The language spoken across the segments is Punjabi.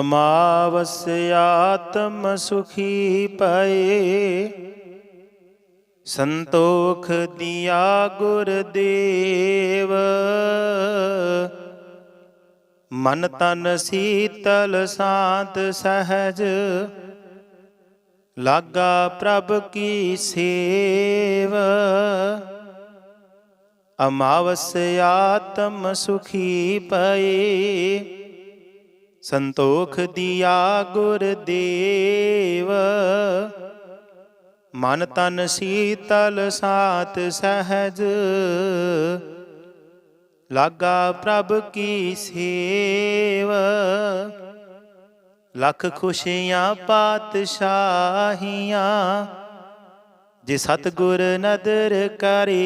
ਅਮਾਵਸ ਆਤਮ ਸੁਖੀ ਪਏ। ਸੰਤੋਖ ਦਿਆ ਗੁਰ ਦੇਵ। ਮਨ ਤਨ ਸੀਤਲ ਸਾਤ ਸਹਜ। ਲਾਗਾ ਪ੍ਰਭ ਕੀ ਸੇਵ। ਅਮਾਵਸ ਆਤਮ ਸੁਖੀ ਪਏ। ਸੰਤੋਖ ਦਿਆ ਗੁਰ ਦੇਵ ਮਨ ਤਨ ਸੀਤਲ ਸਾਤ ਸਹਜ। ਲਾਗਾ ਪ੍ਰਭ ਕੀ ਸੇਵ। ਲੱਖ ਖੁਸ਼ੀਆਂ ਪਾਤਸ਼ਾਹੀਆਂ। ਜੇ ਸਤਗੁਰ ਨਦਰ ਕਰੇ।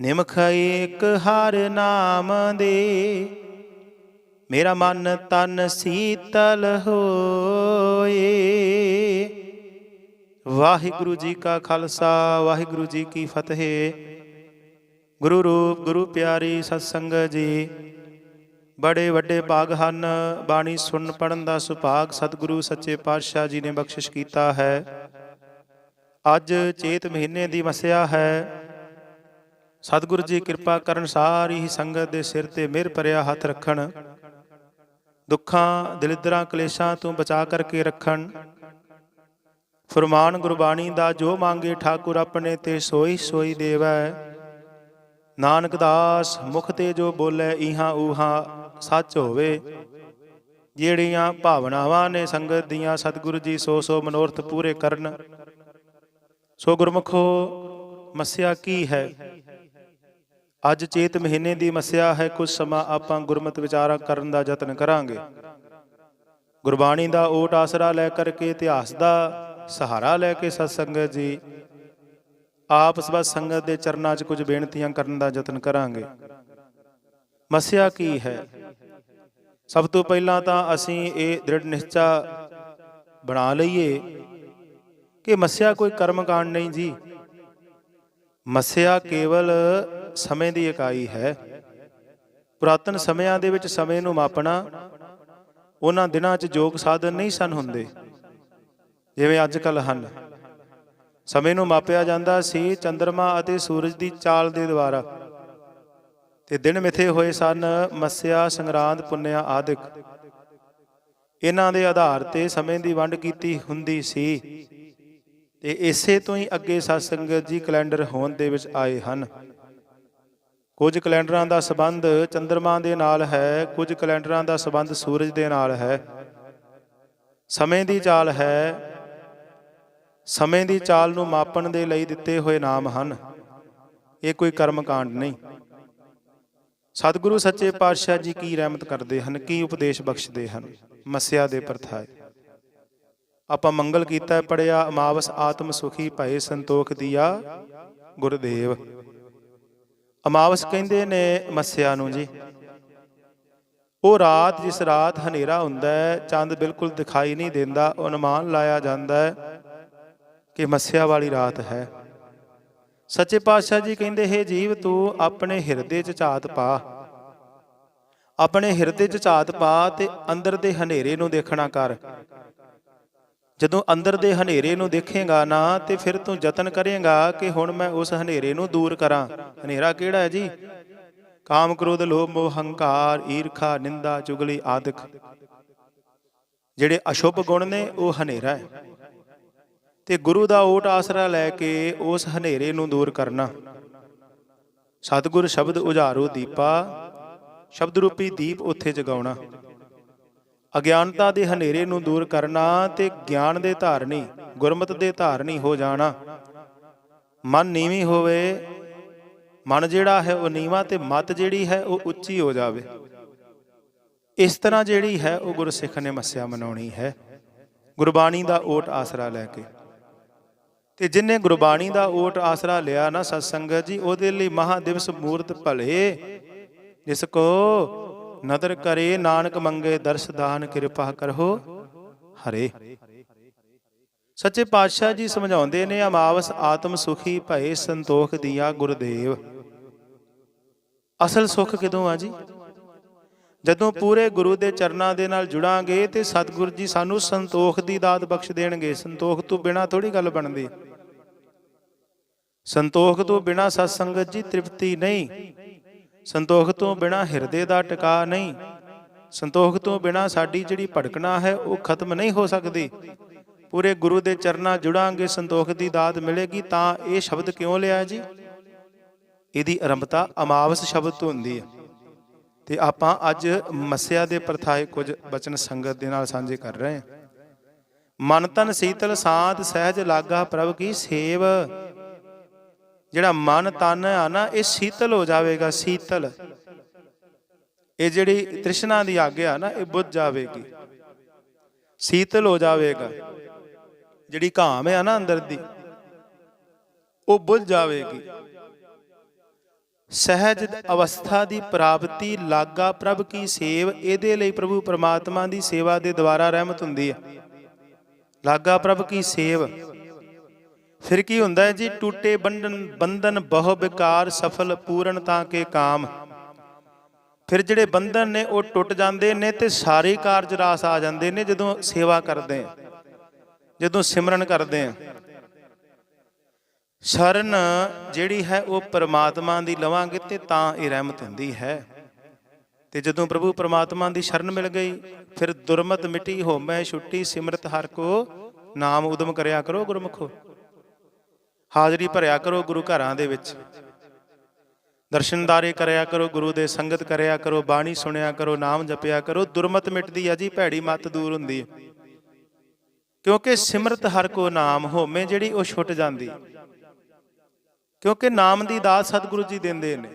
ਨਿਮਖ ਏਕ ਹਰ ਨਾਮ ਦੇ। ਮੇਰਾ ਮਨ ਤਨ ਸੀਤਲ ਹੋਏ। ਵਾਹਿਗੁਰੂ ਜੀ ਕਾ ਖਾਲਸਾ, ਵਾਹਿਗੁਰੂ ਜੀ ਕੀ ਫਤਿਹ। ਗੁਰੂ ਰੂਪ, ਗੁਰੂ ਪਿਆਰੀ ਸਤਸੰਗ ਜੀ, ਬੜੇ ਵੱਡੇ ਭਾਗ ਹਨ। ਬਾਣੀ ਸੁਣ ਪੜਨ ਦਾ ਸੁਭਾਗ ਸਤਿਗੁਰੂ ਸੱਚੇ ਪਾਤਸ਼ਾਹ ਜੀ ਨੇ ਬਖਸ਼ਿਸ਼ ਕੀਤਾ ਹੈ। ਅੱਜ ਚੇਤ ਮਹੀਨੇ ਦੀ ਮਸਿਆ ਹੈ। ਸਤਿਗੁਰੂ ਜੀ ਕਿਰਪਾ ਕਰਨ ਸਾਰੀ ਹੀ ਸੰਗਤ ਦੇ ਸਿਰ ਤੇ ਮਿਹਰ ਭਰਿਆ ਹੱਥ ਰੱਖਣ। ਦੁੱਖਾਂ, ਦਲਿਦਰਾਂ, ਕਲੇਸ਼ਾਂ ਤੋਂ ਬਚਾ ਕਰਕੇ ਰੱਖਣ। ਫਰਮਾਨ, ਗੁਰਬਾਣੀ ਦਾ ਜੋ ਮੰਗੇ ਠਾਕੁਰ ਆਪਣੇ ਤੇ ਸੋਈ ਸੋਈ ਦੇਵੈ। ਨਾਨਕ ਦਾਸ ਮੁਖ ਤੇ ਜੋ ਬੋਲੇ, ਇਹਾਂ ਉਹਾਂ ਸੱਚ ਹੋਵੇ। ਜਿਹੜੀਆਂ ਭਾਵਨਾਵਾਂ ਨੇ ਸੰਗਤ ਦੀਆਂ, ਸਤਿਗੁਰੂ ਜੀ ਸੋ ਸੋ ਮਨੋਰਥ ਪੂਰੇ ਕਰਨ। ਸੋ ਗੁਰਮਖੋ, ਮਸਿਆ ਕੀ ਹੈ? ਅੱਜ ਚੇਤ ਮਹੀਨੇ ਦੀ ਮਸਿਆ ਹੈ, ਕੁਝ ਸਮਾਂ ਆਪਾਂ ਗੁਰਮਤ ਵਿਚਾਰਾ ਕਰਨ ਦਾ ਯਤਨ ਕਰਾਂਗੇ। ਗੁਰਬਾਣੀ ਦਾ ਓਟ ਆਸਰਾ ਲੈ ਕਰਕੇ, ਇਤਿਹਾਸ ਦਾ ਸਹਾਰਾ ਲੈ ਕੇ ਸਤਸੰਗਤ ਜੀ, ਆਪ ਸਭ ਸੰਗਤ ਦੇ ਚਰਨਾਂ 'ਚ ਕੁਝ ਬੇਨਤੀਆਂ ਕਰਨ ਦਾ ਯਤਨ ਕਰਾਂਗੇ। ਮਸਿਆ ਕੀ ਹੈ? ਸਭ ਤੋਂ ਪਹਿਲਾਂ ਤਾਂ ਅਸੀਂ ਇਹ ਦ੍ਰਿੜ ਨਿਸ਼ਚਾ ਬਣਾ ਲਈਏ ਕਿ ਮਸਿਆ ਕੋਈ ਕਰਮ ਕਾਂਡ ਨਹੀਂ ਜੀ। ਮਸਿਆ ਕੇਵਲ ਸਮੇਂ ਦੀ ਇਕਾਈ ਹੈ। ਪੁਰਾਤਨ ਸਮਿਆਂ ਦੇ ਵਿੱਚ ਸਮੇਂ ਨੂੰ ਮਾਪਣਾ, ਉਹਨਾਂ ਦਿਨਾਂ 'ਚ ਯੋਗ ਸਾਧਨ ਨਹੀਂ ਸਨ ਹੁੰਦੇ। ਜਿਵੇਂ ਅੱਜ ਕੱਲ ਹਨ। ਸਮੇਂ ਨੂੰ ਮਾਪਿਆ ਜਾਂਦਾ ਸੀ ਚੰ드ਰਮਾ ਅਤੇ ਸੂਰਜ ਦੀ ਚਾਲ ਦੇ ਦੁਆਰਾ। ਤੇ ਦਿਨ ਮਿਥੇ ਹੋਏ ਸਨ, ਮੱਸਿਆ, ਸੰਗਰਾਂਦ, ਪੁੰਨਿਆ ਆਦਿਕ। ਇਹਨਾਂ ਦੇ ਆਧਾਰ ਤੇ ਸਮੇਂ ਦੀ ਵੰਡ ਕੀਤੀ ਹੁੰਦੀ ਸੀ। ਤੇ ਇਸੇ ਤੋਂ ਹੀ ਅੱਗੇ ਸਤਸੰਗਤ ਜੀ ਕੈਲੰਡਰ ਹੋਣ ਦੇ ਵਿੱਚ ਆਏ ਹਨ। ਕੁਝ ਕੈਲੰਡਰਾਂ ਦਾ ਸਬੰਧ ਚੰ드ਰਮਾ ਦੇ ਨਾਲ ਹੈ, ਕੁਝ ਕੈਲੰਡਰਾਂ ਦਾ ਸਬੰਧ ਸੂਰਜ ਦੇ ਨਾਲ ਹੈ। ਸਮੇਂ ਦੀ ਚਾਲ ਹੈ, ਸਮੇਂ ਦੀ ਚਾਲ ਨੂੰ ਮਾਪਣ ਦੇ ਲਈ ਦਿੱਤੇ ਹੋਏ ਨਾਮ ਹਨ। ਇਹ ਕੋਈ ਕਰਮ ਕਾਂਡ ਨਹੀਂ। ਸਤਿਗੁਰੂ ਸੱਚੇ ਪਾਤਸ਼ਾਹ ਜੀ ਕੀ ਰਹਿਮਤ ਕਰਦੇ ਹਨ, ਕੀ ਉਪਦੇਸ਼ ਬਖਸ਼ਦੇ ਹਨ? ਮਸਿਆ ਦੇ ਪ੍ਰਥਾਏ। ਆਪਾਂ ਮੰਗਲ ਕੀਤਾ ਪੜਿਆ ਅਮਾਵਸ ਆਤਮ ਸੁਖੀ ਭਏ ਸੰਤੋਖ ਦੀਆ ਗੁਰਦੇਵ। ਅਮਾਵਸ ਕਹਿੰਦੇ ਨੇ ਮੱਸਿਆ ਨੂੰ ਜੀ। ਉਹ ਰਾਤ ਜਿਸ ਰਾਤ ਹਨੇਰਾ ਹੁੰਦਾ ਹੈ, ਚੰਦ ਬਿਲਕੁਲ ਦਿਖਾਈ ਨਹੀਂ ਦਿੰਦਾ ਅਨੁਮਾਨ ਲਾਇਆ ਜਾਂਦਾ ਹੈ ਕਿ ਮੱਸਿਆ ਵਾਲੀ ਰਾਤ ਹੈ। ਸੱਚੇ ਪਾਤਸ਼ਾਹ ਜੀ ਕਹਿੰਦੇ, ਹੈ ਜੀਵ, ਤੂੰ ਆਪਣੇ ਹਿਰਦੇ 'ਚ ਝਾਤ ਪਾ। ਆਪਣੇ ਹਿਰਦੇ 'ਚ ਝਾਤ ਪਾ ਤੇ ਅੰਦਰ ਦੇ ਹਨੇਰੇ ਨੂੰ ਦੇਖਣਾ ਕਰ। ਜਦੋਂ ਅੰਦਰ ਦੇ ਹਨੇਰੇ ਨੂੰ ਦੇਖੇਗਾ ਨਾ, ਤੇ ਫਿਰ ਤੂੰ ਯਤਨ ਕਰੇਗਾ ਕਿ ਹੁਣ ਮੈਂ ਉਸ ਹਨੇਰੇ ਨੂੰ ਦੂਰ ਕਰਾਂ। ਹਨੇਰਾ ਕਿਹੜਾ ਹੈ ਜੀ? ਕਾਮ ਕ੍ਰੋਧ, ਲੋਭ, ਮੋਹ, ਹੰਕਾਰ, ਈਰਖਾ, ਨਿੰਦਾ, ਚੁਗਲੀ, ਆਦਿਕ। ਜਿਹੜੇ ਅਸ਼ੁਭ ਗੁਣ ਨੇ, ਉਹ ਹਨੇਰਾ ਹੈ। ਤੇ ਗੁਰੂ ਦਾ ਓਟ ਆਸਰਾ ਲੈ ਕੇ ਉਸ ਹਨੇਰੇ ਨੂੰ ਦੂਰ ਕਰਨਾ। ਸਤਿਗੁਰ ਸ਼ਬਦ ਉਜਾਰੋ ਦੀਪਾ, ਸ਼ਬਦ ਰੂਪੀ ਦੀਪ ਉੱਥੇ ਜਗਾਉਣਾ। ਅਗਿਆਨਤਾ ਦੇ ਹਨੇਰੇ ਨੂੰ ਦੂਰ ਕਰਨਾ ਤੇ ਗਿਆਨ ਦੇ ਧਾਰਨੀ ਗੁਰਮਤ ਦੇ ਧਾਰਨੀ ਹੋ ਜਾਣਾ। ਮਨ ਨੀਵੀਂ ਹੋਵੇ, ਮਨ ਜਿਹੜਾ ਹੈ ਉਹ ਨੀਵਾਂ ਤੇ ਮਤ ਜਿਹੜੀ ਹੈ ਉਹ ਉੱਚੀ ਹੋ ਜਾਵੇ। ਇਸ ਤਰ੍ਹਾਂ ਜਿਹੜੀ ਹੈ ਉਹ ਗੁਰਸਿੱਖ ਨੇ ਮੱਸਿਆ ਮਨਾਉਣੀ ਹੈ। ਗੁਰਬਾਣੀ ਦਾ ਓਟ ਆਸਰਾ ਲੈ ਕੇ। ਤੇ ਜਿਨੇ ਗੁਰਬਾਣੀ ਦਾ ਓਟ ਆਸਰਾ ਲਿਆ ਨਾ ਸਤਸੰਗਤ ਜੀ, ਉਹਦੇ ਲਈ ਮਹਾ ਦਿਵਸ ਮੂਰਤ ਭਲੇ। ਜਿਸ ਕੋ ਨਦਰ ਕਰੇ, ਨਾਨਕ ਮੰਗੇ, ਦਰਸ ਦਾਨ ਕਿਰਪਾ ਕਰੋ। ਹਰੇ। ਸੱਚੇ ਪਾਤਸ਼ਾਹ ਜੀ ਸਮਝਾਉਂਦੇ ਨੇ, ਅਮਾਵਸ ਆਤਮ ਸੁਖੀ ਭਏ ਸੰਤੋਖ ਦੀਆ ਗੁਰਦੇਵ। ਅਸਲ ਸੁਖ ਕਿਦੋਂ ਆ ਜੀ? ਜਦੋਂ ਪੂਰੇ ਗੁਰੂ ਦੇ ਚਰਨਾਂ ਦੇ ਨਾਲ ਜੁੜਾਂਗੇ ਤੇ ਸਤਿਗੁਰ ਜੀ ਸਾਨੂੰ ਸੰਤੋਖ ਦੀ ਦਾਤ ਬਖਸ਼ ਦੇਣਗੇ। ਸੰਤੋਖ ਤੋਂ ਬਿਨਾ ਥੋੜੀ ਗੱਲ ਬਣਦੀ। ਸੰਤੋਖ ਤੋਂ ਬਿਨਾ ਸਤ ਸੰਗਤ ਜੀ ਤ੍ਰਿਪਤੀ ਨਹੀਂ। ਸੰਤੋਖ ਤੋਂ ਬਿਨਾ ਹਿਰਦੇ ਦਾ ਟਿਕਾ ਨਹੀਂ। ਸੰਤੋਖ ਤੋਂ ਬਿਨਾ ਸਾਡੀ ਜਿਹੜੀ ਭੜਕਣਾ ਹੈ, ਉਹ ਖਤਮ ਨਹੀਂ ਹੋ ਸਕਦੀ। ਪੂਰੇ ਗੁਰੂ ਦੇ ਚਰਨਾਂ ਜੁੜਾਂਗੇ, ਸੰਤੋਖ ਦੀ ਦਾਤ ਮਿਲੇਗੀ, ਤਾਂ ਇਹ ਸ਼ਬਦ ਕਿਉਂ ਲਿਆ ਜੀ? ਇਹਦੀ ਆਰੰਭਤਾ ਅਮਾਵਸ ਸ਼ਬਦ ਤੋਂ ਹੁੰਦੀ ਹੈ। ਤੇ ਆਪਾਂ ਅੱਜ ਮੱਸਿਆ ਦੇ ਪ੍ਰਥਾਏ ਕੁਝ ਬਚਨ ਸੰਗਤ ਦੇ ਨਾਲ ਸਾਂਝੇ ਕਰ ਰਹੇ ਹਾਂ। ਮਨ ਤਨ ਸੀਤਲ ਸਾਧ ਸਹਿਜ ਲਾਗਾ ਪ੍ਰਭ ਕੀ ਸੇਵ। ਜਿਹੜਾ ਮਨ ਤਨ ਆ ਨਾ, ਇਹ ਸੀਤਲ ਹੋ ਜਾਵੇਗਾ, ਸੀਤਲ। ਇਹ ਜਿਹੜੀ ਤ੍ਰਿਸ਼ਨਾ ਦੀ ਆਗਿਆ ਨਾ, ਇਹ ਬੁੱਝ ਜਾਵੇਗੀ। ਸੀਤਲ ਹੋ ਜਾਵੇਗਾ। ਜਿਹੜੀ ਘਾਮ ਹੈ ਨਾ ਅੰਦਰ ਦੀ, ਉਹ ਬੁੱਝ ਜਾਵੇਗੀ। ਸਹਿਜ ਅਵਸਥਾ ਦੀ ਪ੍ਰਾਪਤੀ, ਲਾਗਾ ਪ੍ਰਭ ਕੀ ਸੇਵ, ਇਹਦੇ ਲਈ ਪ੍ਰਭੂ ਪਰਮਾਤਮਾ ਦੀ ਸੇਵਾ ਦੇ ਦੁਆਰਾ ਰਹਿਮਤ ਹੁੰਦੀ ਹੈ ਲਾਗਾ ਪ੍ਰਭ ਕੀ ਸੇਵ। ਫਿਰ ਕੀ ਹੁੰਦਾ ਹੈ ਜੀ? ਟੂਟੇ ਬੰਧਨ ਬੰਧਨ ਬਹੁ ਵਿਕਾਰ ਸਫਲ ਪੂਰਨ ਤਾਂ ਕੇ ਕਾਮ। ਫਿਰ ਜਿਹੜੇ ਬੰਧਨ ਨੇ ਉਹ ਟੁੱਟ ਜਾਂਦੇ ਨੇ ਤੇ ਸਾਰੇ ਕਾਰਜ ਰਾਸ ਆ ਜਾਂਦੇ ਨੇ ਜਦੋਂ ਸੇਵਾ ਕਰਦੇ ਆ ਜਦੋਂ ਸਿਮਰਨ ਕਰਦੇ ਆ ਸ਼ਰਨ ਜਿਹੜੀ ਹੈ ਉਹ ਪਰਮਾਤਮਾ ਦੀ ਲਵਾਂਗੇ ਤੇ ਤਾਂ ਇਹ ਰਹਿਮਤ ਹੁੰਦੀ ਹੈ। ਤੇ ਜਦੋਂ ਪ੍ਰਭੂ ਪਰਮਾਤਮਾ ਦੀ ਸ਼ਰਨ ਮਿਲ ਗਈ, ਫਿਰ ਦੁਰਮਤ ਮਿਟੀ ਹੋਮੈ ਛੁੱਟੀ ਸਿਮਰਤ ਹਰ ਕੋ ਨਾਮ ਉਦਮ ਕਰਿਆ ਕਰੋ ਗੁਰਮੁਖੋ। ਹਾਜ਼ਰੀ ਭਰਿਆ ਕਰੋ ਗੁਰੂ ਘਰਾਂ ਦੇ ਵਿੱਚ। ਦਰਸ਼ਨਦਾਰੇ ਕਰਿਆ ਕਰੋ, ਗੁਰੂ ਦੇ ਸੰਗਤ ਕਰਿਆ ਕਰੋ, ਬਾਣੀ ਸੁਣਿਆ ਕਰੋ, ਨਾਮ ਜਪਿਆ ਕਰੋ, ਦੁਰਮਤ ਮਿਟਦੀ ਆ ਜੀ, ਭੈੜੀ ਮਤ ਦੂਰ ਹੁੰਦੀ ਹੈ ਕਿਉਂਕਿ ਸਿਮਰਤ ਹਰ ਕੋ ਨਾਮ ਹੋਮੇ, ਜਿਹੜੀ ਉਹ ਛੁੱਟ ਜਾਂਦੀ। ਕਿਉਂਕਿ ਨਾਮ ਦੀ ਦਾਤ ਸਤਿਗੁਰੂ ਜੀ ਦਿੰਦੇ ਨੇ।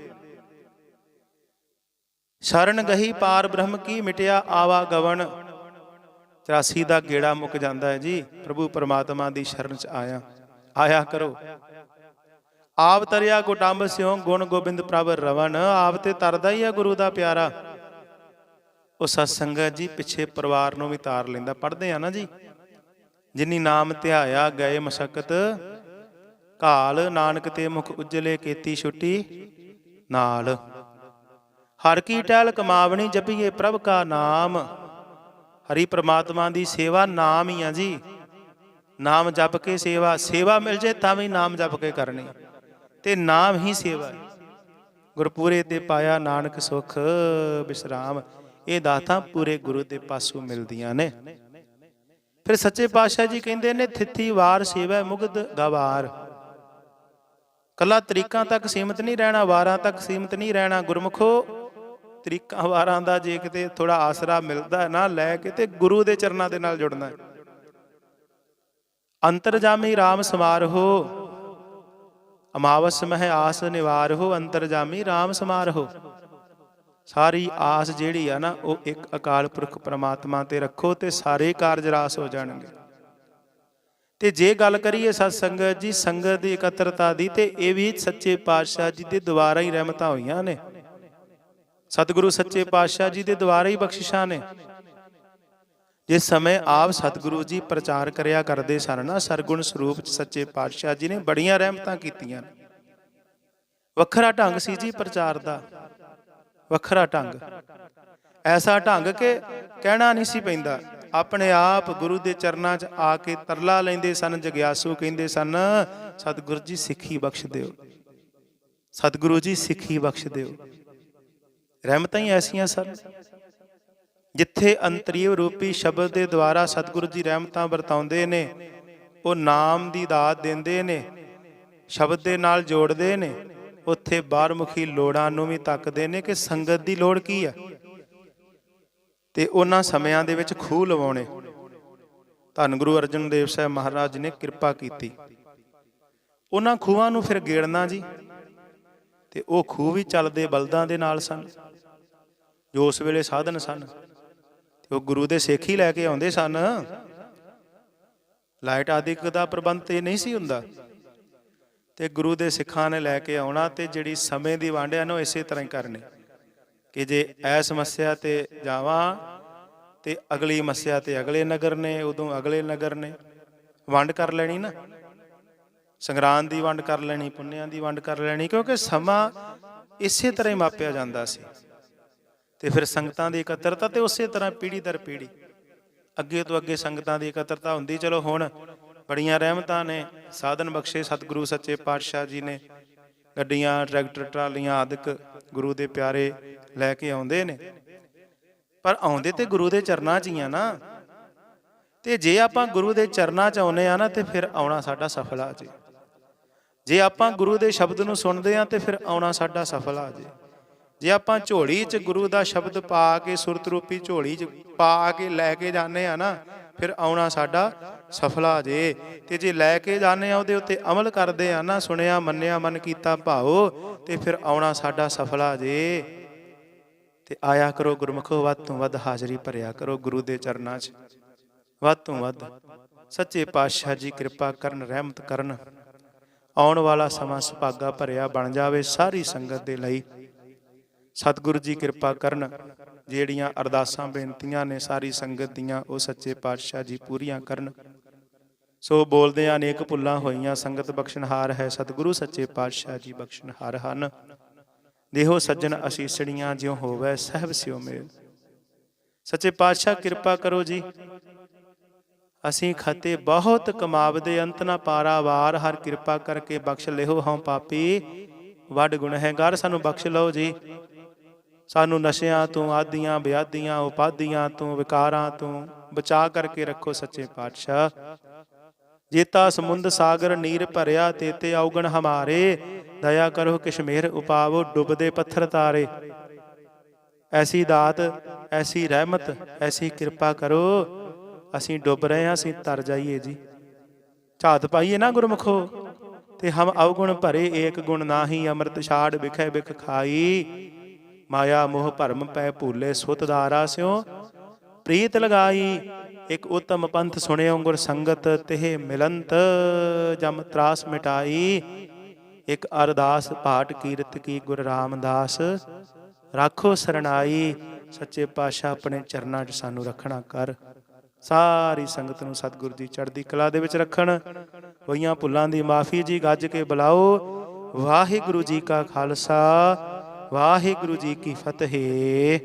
ਸ਼ਰਨ ਗਹੀ ਪਾਰ ਬ੍ਰਹਮ ਕੀ ਮਿਟਿਆ, ਆਵਾ ਗਵਨ 84 ਦਾ ਗੇੜਾ ਮੁੱਕ ਜਾਂਦਾ ਹੈ ਜੀ, ਪ੍ਰਭੂ ਪਰਮਾਤਮਾ ਦੀ ਸ਼ਰਨ ਚ ਆਇਆ। ਆਇਆ ਕਰੋ। ਆਪ ਤਰਿਆ ਗੁਟੰਬ ਸਿਉ, ਗੁਣ ਗੋਬਿੰਦ ਪ੍ਰਭ ਰਵਨ ਆਪ ਤੇ ਤਰਦਾ ਹੀ ਆ ਗੁਰੂ ਦਾ ਪਿਆਰਾ। ਉਹ ਸਤ ਸੰਗਤ ਜੀ, ਪਿੱਛੇ ਪਰਿਵਾਰ ਨੂੰ ਵੀ ਤਾਰ ਲੈਂਦਾ। ਪੜਦੇ ਆ ਨਾ ਜੀ। ਜਿਨੀ ਨਾਮ ਧਿਆਇਆ ਗਏ ਮਸ਼ਕਤ ਕਾਲ ਨਾਨਕ ਤੇ ਮੁਖ ਉਜਲੇ ਕੀਤੀ ਛੁੱਟੀ ਨਾਲ। ਹਰ ਕੀ ਟਹਿਲ ਕਮਾਵਣੀ ਜਪੀਏ ਪ੍ਰਭ ਕਾ ਨਾਮ। ਹਰੀ ਪ੍ਰਮਾਤਮਾ ਦੀ ਸੇਵਾ ਨਾਮ ਹੀ ਆ ਜੀ। ਨਾਮ ਜਪ ਕੇ ਸੇਵਾ ਸੇਵਾ ਮਿਲ ਜੇ ਤਾਂ ਵੀ ਨਾਮ ਜਪ ਕੇ ਕਰਨੀ। ਤੇ ਨਾਮ ਹੀ ਸੇਵਾ ਹੈ। ਗੁਰਪੂਰੇ ਤੇ ਪਾਇਆ ਨਾਨਕ ਸੁਖ ਬਿਸਰਾਮ, ਇਹ ਦਾਤਾਂ ਪੂਰੇ ਗੁਰੂ ਦੇ ਪਾਸੋਂ ਮਿਲਦੀਆਂ ਨੇ। ਫਿਰ ਸੱਚੇ ਪਾਤਸ਼ਾਹ ਜੀ ਕਹਿੰਦੇ ਨੇ, ਥਿੱਤੀ ਵਾਰ ਸੇਵਾ ਮੁਗਧ ਗਵਾਰ। ਕੱਲਾ ਤਰੀਕਾਂ ਤੱਕ ਸੀਮਤ ਨਹੀਂ ਰਹਿਣਾ, ਵਾਰਾਂ ਤੱਕ ਸੀਮਤ ਨਹੀਂ ਰਹਿਣਾ, ਗੁਰਮਖੋ। ਤਰੀਕਾਂ ਵਾਰਾਂ ਦਾ ਜੇ ਕਿਤੇ ਥੋੜਾ ਆਸਰਾ ਮਿਲਦਾ ਨਾ, ਲੈ ਕੇ ਤੇ ਗੁਰੂ ਦੇ ਚਰਨਾਂ ਦੇ ਨਾਲ ਜੁੜਨਾ ਹੈ। ਅੰਤਰਜਾਮੀ RAM ਸਮਾਰਹੋ। ਅਮਾਵਸ ਮਹਿ ਆਸ ਨਿਵਾਰਹੋ ਅੰਤਰਜਾਮੀ RAM ਸਮਾਰਹੋ। ਸਾਰੀ ਆਸ ਜਿਹੜੀ ਆ ਨਾ, ਉਹ ਇੱਕ ਅਕਾਲ ਪੁਰਖ ਪ੍ਰਮਾਤਮਾ ਤੇ ਰੱਖੋ ਤੇ ਸਾਰੇ ਕਾਰਜ ਰਾਸ ਹੋ ਜਾਣਗੇ। ਤੇ ਜੇ ਗੱਲ ਕਰੀਏ ਸਤ ਸੰਗਤ ਜੀ, ਸੰਗਤ ਦੀ ਇਕੱਤਰਤਾ ਦੀ, ਤੇ ਇਹ ਵੀ ਸੱਚੇ ਪਾਤਸ਼ਾਹ ਜੀ ਦੇ ਦੁਆਰਾ ਹੀ ਰਹਿਮਤਾਂ ਹੋਈਆਂ ਨੇ। ਸਤਿਗੁਰੂ ਸੱਚੇ ਪਾਤਸ਼ਾਹ ਜੀ ਦੇ ਦੁਆਰਾ ਹੀ ਬਖਸ਼ਿਸ਼ਾਂ ਨੇ। ਜਿਸ ਸਮੇਂ ਆਪ ਸਤਿਗੁਰੂ ਜੀ ਪ੍ਰਚਾਰ ਕਰਿਆ ਕਰਦੇ ਸਨ ਨਾ, ਸਰਗੁਣ ਸਰੂਪ ਸੱਚੇ ਪਾਤਸ਼ਾਹ ਜੀ ਨੇ ਬੜੀਆਂ ਰਹਿਮਤਾਂ ਕੀਤੀਆਂ। ਵੱਖਰਾ ਢੰਗ ਸੀ ਜੀ ਪ੍ਰਚਾਰ ਦਾ। ਵੱਖਰਾ ਢੰਗ। ਐਸਾ ਢੰਗ ਕਿ ਕਹਿਣਾ ਨਹੀਂ ਸੀ ਪੈਂਦਾ। ਆਪਣੇ ਆਪ ਗੁਰੂ ਦੇ ਚਰਨਾਂ 'ਚ ਆ ਕੇ ਤਰਲਾ ਲੈਂਦੇ ਸਨ, ਜਗਿਆਸੂ ਕਹਿੰਦੇ ਸਨ, ਸਤਿਗੁਰੂ ਜੀ, ਸਿੱਖੀ ਬਖਸ਼ ਦਿਓ। ਸਤਿਗੁਰੂ ਜੀ, ਸਿੱਖੀ ਬਖਸ਼ ਦਿਓ। ਰਹਿਮਤਾਂ ਹੀ ਐਸੀਆਂ ਸਨ। ਜਿੱਥੇ ਅੰਤਰੀਵ ਰੂਪੀ ਸ਼ਬਦ ਦੇ ਦੁਆਰਾ ਸਤਿਗੁਰੂ ਜੀ ਰਹਿਮਤਾਂ ਵਰਤਾਉਂਦੇ ਨੇ, ਉਹ ਨਾਮ ਦੀ ਦਾਤ ਦਿੰਦੇ ਨੇ, ਸ਼ਬਦ ਦੇ ਨਾਲ ਜੋੜਦੇ ਨੇ, ਉੱਥੇ ਬਾਹਰਮੁਖੀ ਲੋੜਾਂ ਨੂੰ ਵੀ ਤੱਕਦੇ ਨੇ ਕਿ ਸੰਗਤ ਦੀ ਲੋੜ ਕੀ ਹੈ ਤੇ ਉਹਨਾਂ ਸਮਿਆਂ ਦੇ ਵਿੱਚ ਖੂਹ ਲਵਾਉਣੇ। ਧੰਨ ਗੁਰੂ ਅਰਜਨ ਦੇਵ ਸਾਹਿਬ ਮਹਾਰਾਜ ਨੇ ਕਿਰਪਾ ਕੀਤੀ। ਉਹਨਾਂ ਖੂਹਾਂ ਨੂੰ ਫਿਰ ਗੇੜਨਾ ਜੀ, ਤੇ ਉਹ ਖੂਹ ਵੀ ਚੱਲਦੇ ਬਲਦਾਂ ਦੇ ਨਾਲ ਸਨ, ਜੋ ਉਸ ਵੇਲੇ ਸਾਧਨ ਸਨ। ਉਹ ਗੁਰੂ ਦੇ ਸਿੱਖ ਹੀ ਲੈ ਕੇ ਆਉਂਦੇ ਸਨ। ਲਾਈਟ ਆਦਿਕ ਦਾ ਪ੍ਰਬੰਧ ਤੇ ਨਹੀਂ ਸੀ ਹੁੰਦਾ। ਤੇ ਗੁਰੂ ਦੇ ਸਿੱਖਾਂ ਨੇ ਲੈ ਕੇ ਆਉਣਾ ਤੇ ਜਿਹੜੀ ਸਮੇਂ ਦੀ ਵੰਡ ਹੈ ਉਹ ਇਸੇ ਤਰ੍ਹਾਂ ਹੀ ਕਰਨੀ। ਕਿ ਜੇ ਐ ਸਮੱਸਿਆ ਤੇ ਜਾਵਾਂ ਤੇ ਅਗਲੀ ਮੱਸਿਆ ਤੇ ਅਗਲੇ ਨਗਰ ਨੇ, ਉਦੋਂ ਅਗਲੇ ਨਗਰ ਨੇ। ਵੰਡ ਕਰ ਲੈਣੀ ਨਾ। ਸੰਗਰਾਂਦ ਦੀ ਵੰਡ ਕਰ ਲੈਣੀ, ਪੁੰਨਿਆਂ ਦੀ ਵੰਡ ਕਰ ਲੈਣੀ, ਕਿਉਂਕਿ ਸਮਾਂ ਇਸੇ ਤਰ੍ਹਾਂ ਹੀ ਮਾਪਿਆ ਜਾਂਦਾ ਸੀ। ਤੇ ਫਿਰ ਸੰਗਤਾਂ ਦੀ ਇਕੱਤਰਤਾ ਤੇ ਉਸੇ ਤਰ੍ਹਾਂ ਪੀੜ੍ਹੀ ਦਰ ਪੀੜ੍ਹੀ ਅੱਗੇ ਤੋਂ ਅੱਗੇ ਸੰਗਤਾਂ ਦੀ ਇਕੱਤਰਤਾ ਹੁੰਦੀ ਚਲੋ ਹੁਣ ਬੜੀਆਂ ਰਹਿਮਤਾਂ ਨੇ, ਸਾਧਨ ਬਖਸ਼ੇ ਸਤਿਗੁਰੂ ਸੱਚੇ ਪਾਤਸ਼ਾਹ ਜੀ ਨੇ। ਗੱਡੀਆਂ, ਟਰੈਕਟਰ, ਟਰਾਲੀਆਂ ਆਦਿਕ ਗੁਰੂ ਦੇ ਪਿਆਰੇ ਲੈ ਕੇ ਆਉਂਦੇ ਨੇ। ਪਰ ਆਉਂਦੇ ਤੇ ਗੁਰੂ ਦੇ ਚਰਨਾਂ 'ਚ ਹੀ ਆ ਨਾ। ਤੇ ਜੇ ਆਪਾਂ ਗੁਰੂ ਦੇ ਚਰਨਾਂ 'ਚ ਆਉਨੇ ਆ ਨਾ ਤੇ ਫਿਰ ਆਉਣਾ ਸਾਡਾ ਸਫਲ ਆ ਜੇ। ਜੇ ਆਪਾਂ ਗੁਰੂ ਦੇ ਸ਼ਬਦ ਨੂੰ ਸੁਣਦੇ ਆ ਤੇ ਫਿਰ ਆਉਣਾ ਸਾਡਾ ਸਫਲ ਆ ਜੇ। ਜੇ ਆਪਾਂ ਝੋਲੀ 'ਚ ਗੁਰੂ ਦਾ ਸ਼ਬਦ ਪਾ ਕੇ ਸੁਰਤ ਰੂਪੀ ਝੋਲੀ 'ਚ ਪਾ ਕੇ ਲੈ ਕੇ ਜਾਂਦੇ ਆ ਨਾ, ਫਿਰ ਆਉਣਾ ਸਾਡਾ ਸਫਲਾ ਜੇ। ਤੇ ਜੇ ਲੈ ਕੇ ਜਾਂਦੇ ਆ, ਉਹਦੇ ਉੱਤੇ ਅਮਲ ਕਰਦੇ ਆ ਨਾ, ਸੁਣਿਆ, ਮੰਨਿਆ, ਮਨ ਕੀਤਾ ਭਾਓ ਤੇ ਫਿਰ ਆਉਣਾ ਸਾਡਾ ਸਫਲਾ ਜੇ। ਤੇ ਆਇਆ ਕਰੋ ਗੁਰਮੁਖੋ, ਵੱਧ ਤੋਂ ਵੱਧ ਹਾਜ਼ਰੀ ਭਰਿਆ ਕਰੋ ਗੁਰੂ ਦੇ ਚਰਨਾਂ 'ਚ। ਵੱਧ ਤੋਂ ਵੱਧ ਸੱਚੇ ਪਾਤਸ਼ਾਹ ਜੀ ਕਿਰਪਾ ਕਰਨ, ਰਹਿਮਤ ਕਰਨ। ਆਉਣ ਵਾਲਾ ਸਮਾਂ ਸੁਭਾਗਾ ਭਰਿਆ ਬਣ ਜਾਵੇ ਸਾਰੀ ਸੰਗਤ ਦੇ ਲਈ। ਸਤਿਗੁਰੂ ਜੀ ਕਿਰਪਾ ਕਰਨ, ਜਿਹੜੀਆਂ ਅਰਦਾਸਾਂ ਬੇਨਤੀਆਂ ਨੇ ਸਾਰੀ ਸੰਗਤ ਦੀਆਂ, ਉਹ ਸੱਚੇ ਪਾਤਸ਼ਾਹ ਜੀ ਪੂਰੀਆਂ ਕਰਨ। ਸੋ ਬੋਲਦੇ ਆ, ਅਨੇਕ ਭੁੱਲਾਂ ਹੋਈਆਂ, ਸੰਗਤ ਬਖਸ਼ਣਹਾਰ ਹੈ, ਸਤਿਗੁਰੂ ਸੱਚੇ ਪਾਤਸ਼ਾਹ ਜੀ ਬਖਸ਼ਣਹਾਰ ਹਨ। ਦੇਹੋ ਸੱਜਣ ਅਸੀਸੜੀਆਂ, ਜਿਉ ਹੋਵੇ ਸਹਿਬ ਸਿਉ ਮੇਲ। ਸੱਚੇ ਪਾਤਸ਼ਾਹ, ਕਿਰਪਾ ਕਰੋ ਜੀ। ਅਸੀਂ ਖਤੇ ਬਹੁਤ ਕਮਾਵਦੇ, ਅੰਤ ਨਾ ਪਾਰਾ ਵਾਰ, ਹਰ ਕਿਰਪਾ ਕਰਕੇ ਬਖਸ਼ ਲਿਓ ਹਉ ਪਾਪੀ। ਵੱਡ ਗੁਣ ਹੈ ਗੁਨਹਗਾਰ ਸਾਨੂੰ ਬਖਸ਼ ਲਓ ਜੀ। ਸਾਨੂੰ ਨਸ਼ਿਆਂ ਤੋਂ, ਆਦੀਆਂ ਬਿਆਦੀਆਂ ਉਪਾਦੀਆਂ ਤੋਂ, ਵਿਕਾਰਾਂ ਤੋਂ ਬਚਾ ਕਰਕੇ ਰੱਖੋ ਸੱਚੇ ਪਾਤਸ਼ਾਹ। ਜੇਤਾ ਸਮੁੰਦ ਸਾਗਰ ਨੀਰ ਭਰਿਆ ਤੇਤੇ ਔਗਣ ਹਮਾਰੇ। ਦਇਆ ਕਰੋ ਕਿਸ਼ਮੇਰ ਉਪਾਵੋ ਡੁੱਬਦੇ ਪੱਥਰ ਤਾਰੇ। ਐਸੀ ਦਾਤ, ਐਸੀ ਰਹਿਮਤ, ਐਸੀ ਕਿਰਪਾ ਕਰੋ। ਅਸੀਂ ਡੁੱਬ ਰਹੇ ਹਾਂ, ਅਸੀਂ ਤਰ ਜਾਈਏ ਜੀ। ਝਾਤ ਪਾਈਏ ਨਾ ਗੁਰਮੁਖੋ। ਤੇ ਹਮ ਅਵਗੁਣ ਭਰੇ ਏਕ ਗੁਣ ਨਾਹੀ, ਅੰਮ੍ਰਿਤ ਛਾੜ ਵਿਖੇ ਵਿਖ ਖਾਈ। ਮਾਇਆ ਮੋਹ ਭਰਮ ਪੈ ਭੂਲੇ ਸੁਤ ਦਾਰਾ ਸਿਓ ਪ੍ਰੀਤ ਲਗਾਈ, ਇੱਕ ਉਤਮ ਪੰਥ ਸੁਣਿਓ ਗੁਰ ਸੰਗਤ, ਤਿਹ ਮਿਲੰਤ ਜਮ ਤਰਾਸ ਮਿਟਾਈ। ਇੱਕ ਅਰਦਾਸ ਪਾਠ ਕੀਰਤ ਕੀ ਗੁਰ ਰਾਮਦਾਸ। ਰਾਖੋ ਸਰਣਾਈ, ਸੱਚੇ ਪਾਤਸ਼ਾਹ ਆਪਣੇ ਚਰਨਾਂ 'ਚ ਸਾਨੂੰ ਰੱਖਣਾ ਕਰ। ਸਾਰੀ ਸੰਗਤ ਨੂੰ ਸਤਿਗੁਰੂ ਦੀ ਚੜ੍ਹਦੀ ਕਲਾ ਦੇ ਵਿੱਚ ਰੱਖਣ। ਹੋਈਆਂ ਭੁੱਲਾਂ ਦੀ ਮਾਫੀ ਜੀ ਗੱਜ ਕੇ ਬੁਲਾਓ। ਵਾਹਿਗੁਰੂ ਜੀ ਕਾ ਖਾਲਸਾ। ਵਾਹਿਗੁਰੂ ਜੀ ਕੀ ਫਤਿਹ।